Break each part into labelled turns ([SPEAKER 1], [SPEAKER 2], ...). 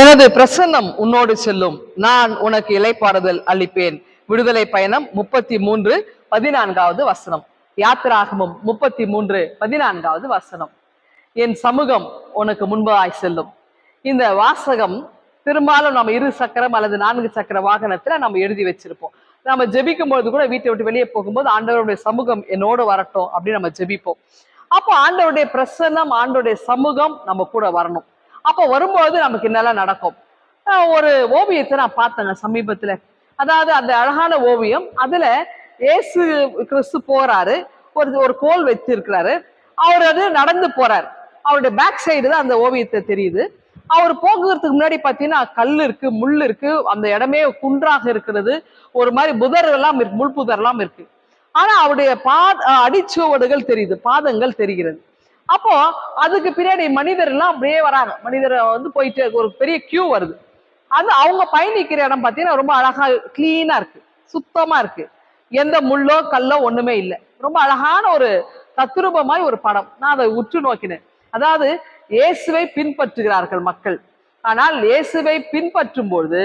[SPEAKER 1] எனது பிரசன்னம் உன்னோடு செல்லும். நான் உனக்கு இலைப்பாறுதல் அளிப்பேன். விடுதலை பயணம் முப்பத்தி மூன்று பதினான்காவது வசனம். யாத்திராகமும் முப்பத்தி மூன்று பதினான்காவது வசனம். என் சமூகம் உனக்கு முன்பாய் செல்லும். இந்த வாசகம் பெரும்பாலும் நம்ம இரு சக்கரம் அல்லது நான்கு சக்கர வாகனத்துல நம்ம எழுதி வச்சிருப்போம். நம்ம ஜெபிக்கும்பொழுது கூட வீட்டை விட்டு வெளியே போகும்போது ஆண்டவருடைய சமூகம் என்னோட வரட்டும் அப்படின்னு நம்ம ஜெபிப்போம். அப்போ ஆண்டவருடைய பிரசன்னம் ஆண்டவருடைய சமூகம் நம்ம கூட வரணும். அப்போ வரும்போது நமக்கு என்னெல்லாம் நடக்கும்? ஒரு ஓவியத்தை நான் பார்த்தேங்க சமீபத்துல. அதாவது அந்த அழகான ஓவியம். அதுல ஏசு கிறிஸ்து போறாரு. ஒரு ஒரு கோல் வச்சிருக்கிறாரு அவர் அது நடந்து போறார். அவருடைய பேக் சைடு தான் அந்த ஓவியத்தை தெரியுது. அவர் போகிறதுக்கு முன்னாடி பார்த்தீங்கன்னா கல் இருக்கு முள் இருக்கு அந்த இடமே குன்றாக இருக்கிறது. ஒரு மாதிரி புதர் எல்லாம் இருக்கு முள் புதர் எல்லாம் இருக்கு. ஆனா அவருடைய பாத அடிச்சுவடுகள் தெரியுது பாதங்கள் தெரிகிறது. அப்போ அதுக்கு பின்னாடி மனிதர் எல்லாம் அப்படியே வராங்க. மனிதர் வந்து போயிட்டு இருக்கு. ஒரு பெரிய கியூ வருது. அது அவங்க பயணிக்கிற இடம் பார்த்தீங்கன்னா ரொம்ப அழகா கிளீனா இருக்கு. சுத்தமா இருக்கு. எந்த முள்ளோ கல்லோ ஒண்ணுமே இல்லை. ரொம்ப அழகான ஒரு தத்ரூபமாய் ஒரு படம். நான் அதை உற்று நோக்கினேன். அதாவது இயேசுவை பின்பற்றுகிறார்கள் மக்கள். ஆனால் இயேசுவை பின்பற்றும் பொழுது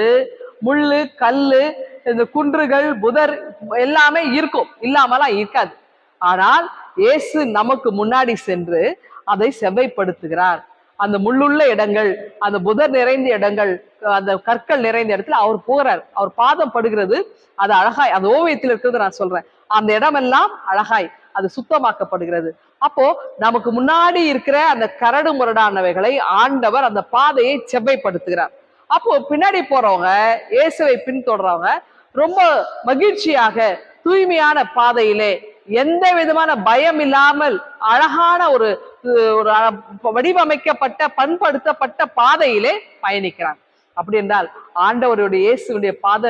[SPEAKER 1] முள்ளு கல்லு இந்த குன்றுகள் புதர் எல்லாமே இருக்கும். இல்லாமலாம் இருக்காது. ஆனால் இயேசு நமக்கு முன்னாடி சென்று அதை செவ்வைப்படுத்துகிறார். அந்த முள்ளுள்ள இடங்கள் அந்த புதர் நிறைந்த இடங்கள் அந்த கற்கள் நிறைந்த இடத்துல அவர் போகிறார். அவர் பாதம் படுகிறது. அது அழகாய் அந்த ஓவியத்தில் இருக்கிறது நான் சொல்றேன். அந்த இடமெல்லாம் அழகாய் அது சுத்தமாக்கப்படுகிறது. அப்போ நமக்கு முன்னாடி இருக்கிற அந்த கரடு முரடானவைகளை ஆண்டவர் அந்த பாதையை செவ்வைப்படுத்துகிறார். அப்போ பின்னாடி போறவங்க இயேசுவை பின்தொடர்றவங்க ரொம்ப மகிழ்ச்சியாக தூய்மையான பாதையிலே எந்த விதமான பயம் இல்லாமல் அழகான ஒரு ஒரு வடிவமைக்கப்பட்ட பண்படுத்தப்பட்ட பாதையிலே பயணிக்கிறான். அப்படி என்றால் ஆண்டவருடைய இயேசுடைய பாத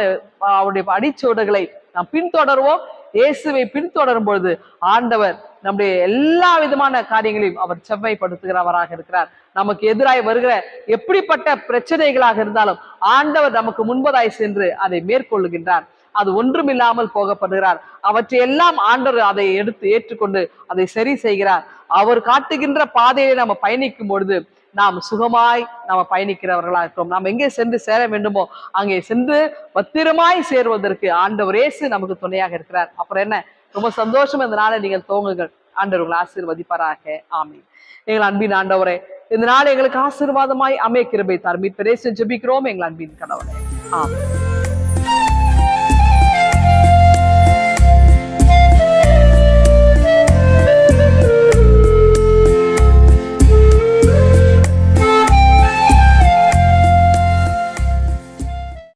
[SPEAKER 1] அவருடைய அடிச்சோடுகளை நாம் பின்தொடர்வோம். இயேசுவை பின்தொடரும் பொழுது ஆண்டவர் நம்முடைய எல்லா விதமான காரியங்களையும் அவர் செவ்மைப்படுத்துகிறவராக இருக்கிறார். நமக்கு எதிராய் வருகிற எப்படிப்பட்ட பிரச்சனைகளாக இருந்தாலும் ஆண்டவர் நமக்கு முன்பதாய் சென்று அதை மேற்கொள்ளுகின்றார். அது ஒன்றுமில்லாமல் போகப்படுகிறார். அவற்றையெல்லாம் ஆண்டவர் அதை எடுத்து ஏற்றுக்கொண்டு அதை சரி செய்கிறார். அவர் காட்டுகின்ற பாதையை நம்ம பயணிக்கும் பொழுது நாம் சுகமாய் நாம பயணிக்கிறவர்களா இருக்கிறோம். நாம் எங்கே சென்று சேர வேண்டுமோ அங்கே சென்று பத்திரமாய் சேருவதற்கு ஆண்டவர் இயேசு நமக்கு துணையாக இருக்கிறார். அப்புறம் என்ன? ரொம்ப சந்தோஷம். இந்த நாளை நீங்கள் துவங்குங்கள். ஆண்டவர் உங்களை ஆசீர்வதிப்பாராக. ஆமீன். எங்கள் அன்பின் ஆண்டவரே இந்த நாள் எங்களுக்கு ஆசீர்வாதமாய் அமைய கிருபை தார் மீட்பரேசு ஜெபிக்கிறோம். எங்கள் அன்பின் கணவரே. ஆமென்.